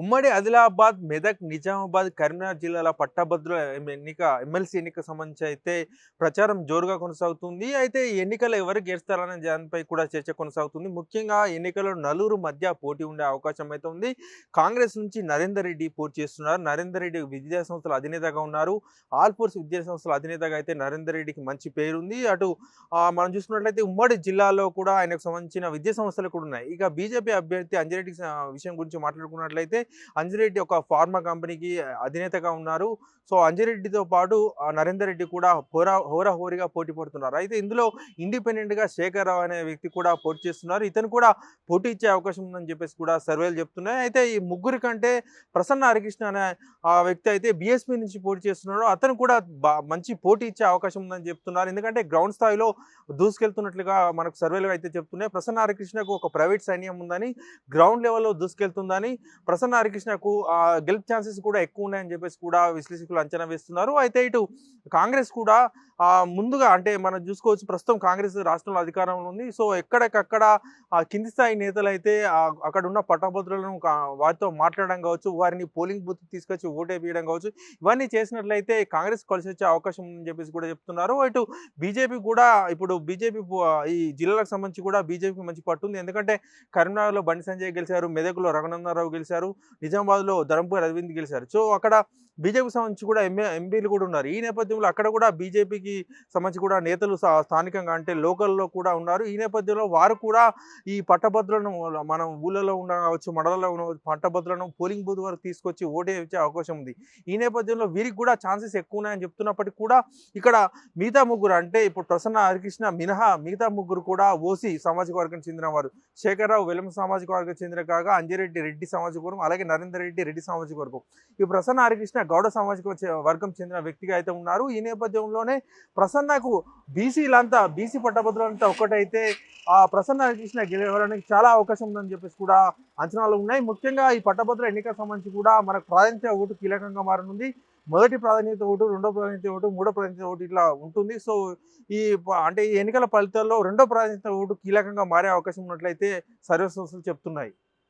ఉమ్మడి ఆదిలాబాద్ మెదక్ నిజామాబాద్ కరీంనగర్ జిల్లాల పట్టభద్రుల ఎన్నిక ఎమ్మెల్సీ ఎన్నిక సంబంధించి అయితే ప్రచారం జోరుగా కొనసాగుతుంది. అయితే ఈ ఎన్నికలు ఎవరు గెలుస్తారనే దానిపై కూడా చర్చ కొనసాగుతుంది. ముఖ్యంగా ఎన్నికల్లో నలుగురు మధ్య పోటీ ఉండే అవకాశం అయితే ఉంది. కాంగ్రెస్ నుంచి నరేందర్ రెడ్డి పోటీ చేస్తున్నారు. నరేందర్ రెడ్డి విద్యా సంస్థల అధినేతగా ఉన్నారు. ఆల్ ఫోర్స్ విద్యా సంస్థల అధినేతగా అయితే నరేందర్ రెడ్డికి మంచి పేరుంది. అటు మనం చూసుకున్నట్లయితే ఉమ్మడి జిల్లాలో కూడా ఆయనకు సంబంధించిన విద్యా సంస్థలు కూడా ఉన్నాయి. ఇక బీజేపీ అభ్యర్థి అంజిరెడ్డి విషయం గురించి మాట్లాడుకున్నట్లయితే అంజిరెడ్డి ఒక ఫార్మా కంపెనీకి అధినేతగా ఉన్నారు. సో అంజిరెడ్డితో పాటు నరేందర్ రెడ్డి కూడా హోరా హోరాహోరీగా పోటీ పడుతున్నారు. అయితే ఇందులో ఇండిపెండెంట్గా శేఖరరావు అనే వ్యక్తి కూడా పోటీ చేస్తున్నారు. ఇతను కూడా పోటీ ఇచ్చే అవకాశం ఉందని చెప్పేసి కూడా సర్వేలు చెప్తున్నాయి. అయితే ఈ ముగ్గురి కంటే ప్రసన్న హరికృష్ణ అనే ఆ వ్యక్తి అయితే బీఎస్పీ నుంచి పోటీ చేస్తున్నాడు. అతను కూడా మంచి పోటీ ఇచ్చే అవకాశం ఉందని చెప్తున్నారు. ఎందుకంటే గ్రౌండ్ స్థాయిలో దూసుకెళ్తున్నట్లుగా మనకు సర్వేలు అయితే చెప్తున్నాయి. ప్రసన్న హరికృష్ణకు ఒక ప్రైవేట్ సైన్యం ఉందని గ్రౌండ్ లెవెల్లో దూసుకెళ్తుందని ప్రసన్న హరికృష్ణకు ఆ, గెలుపు ఛాన్సెస్ కూడా ఎక్కువ ఉన్నాయని చెప్పేసి కూడా విశ్లేషకులు అంచనా వేస్తున్నారు. అయితే ఇటు కాంగ్రెస్ కూడా ముందుగా అంటే మనం చూసుకోవచ్చు ప్రస్తుతం కాంగ్రెస్ రాష్ట్రంలో అధికారంలో ఉంది. సో ఎక్కడికక్కడ కింది స్థాయి నేతలు అయితే అక్కడ ఉన్న పట్టభద్రులను వారితో మాట్లాడడం కావచ్చు వారిని పోలింగ్ బూత్ తీసుకొచ్చి ఓటేపించడం కావచ్చు ఇవన్నీ చేసినట్లయితే కాంగ్రెస్ కలిసి వచ్చే అవకాశం ఉందని చెప్పేసి కూడా చెప్తున్నారు. అటు బీజేపీ కూడా ఇప్పుడు బీజేపీ ఈ జిల్లాలకు సంబంధించి కూడా బీజేపీకి మంచి పట్టుంది ఎందుకంటే కరీంనగర్లో బండి సంజయ్ గెలిచారు మెదక్లో రఘునందనరావు గెలిచారు నిజామాబాద్లో ధరంపూర్ అరవింద్ గెలిచారు. సో అక్కడ బీజేపీకి సంబంధించి కూడా ఎంఏ ఎంపీలు కూడా ఉన్నారు. ఈ నేపథ్యంలో అక్కడ కూడా బీజేపీకి సంబంధించి కూడా నేతలు స్థానికంగా అంటే లోకల్లో కూడా ఉన్నారు. ఈ నేపథ్యంలో వారు కూడా ఈ పట్టభద్రులను మనం ఊళ్ళలో ఉండవచ్చు మండలంలో ఉన్న పట్టభద్రులను పోలింగ్ బూత్ వరకు తీసుకొచ్చి ఓటే వచ్చే అవకాశం ఉంది. ఈ నేపథ్యంలో వీరికి కూడా ఛాన్సెస్ ఎక్కువ ఉన్నాయని చెప్తున్నప్పటికీ కూడా ఇక్కడ మిగతా ముగ్గురు అంటే ఇప్పుడు ప్రసన్న హరికృష్ణ మినహా మిగతా ముగ్గురు కూడా ఓసీ సామాజిక వర్గం చెందిన వారు శేఖరరావు వెలమ సామాజిక వర్గానికి చెందిన కాగా అంజిరెడ్డి రెడ్డి సామాజిక వర్గం అలాగే నరేందర్ రెడ్డి రెడ్డి సామాజిక వర్గం. ఈ ప్రసన్న హరికృష్ణ గౌడ సామాజిక వర్గం చెందిన వ్యక్తిగా అయితే ఉన్నారు. ఈ నేపథ్యంలోనే ప్రసన్నకు బీసీలంతా బీసీ పట్టభద్రులంతా ఒకటైతే ఆ ప్రసన్న చూసిన గెలవడానికి చాలా అవకాశం ఉందని చెప్పేసి కూడా అంచనాలు ఉన్నాయి. ముఖ్యంగా ఈ పట్టభద్రుల ఎన్నికల సంబంధించి కూడా మనకు ప్రాధాన్యత ఓటు కీలకంగా మారనుంది. మొదటి ప్రాధాన్యత ఓటు రెండో ప్రాధాన్యత ఓటు మూడో ప్రాధాన్యత ఓటు ఇట్లా ఉంటుంది. సో ఈ అంటే ఈ ఎన్నికల ఫలితాల్లో రెండో ప్రాధాన్యత ఓటు కీలకంగా మారే అవకాశం ఉన్నట్లయితే సర్వే సంస్థలు చెప్తున్నాయి.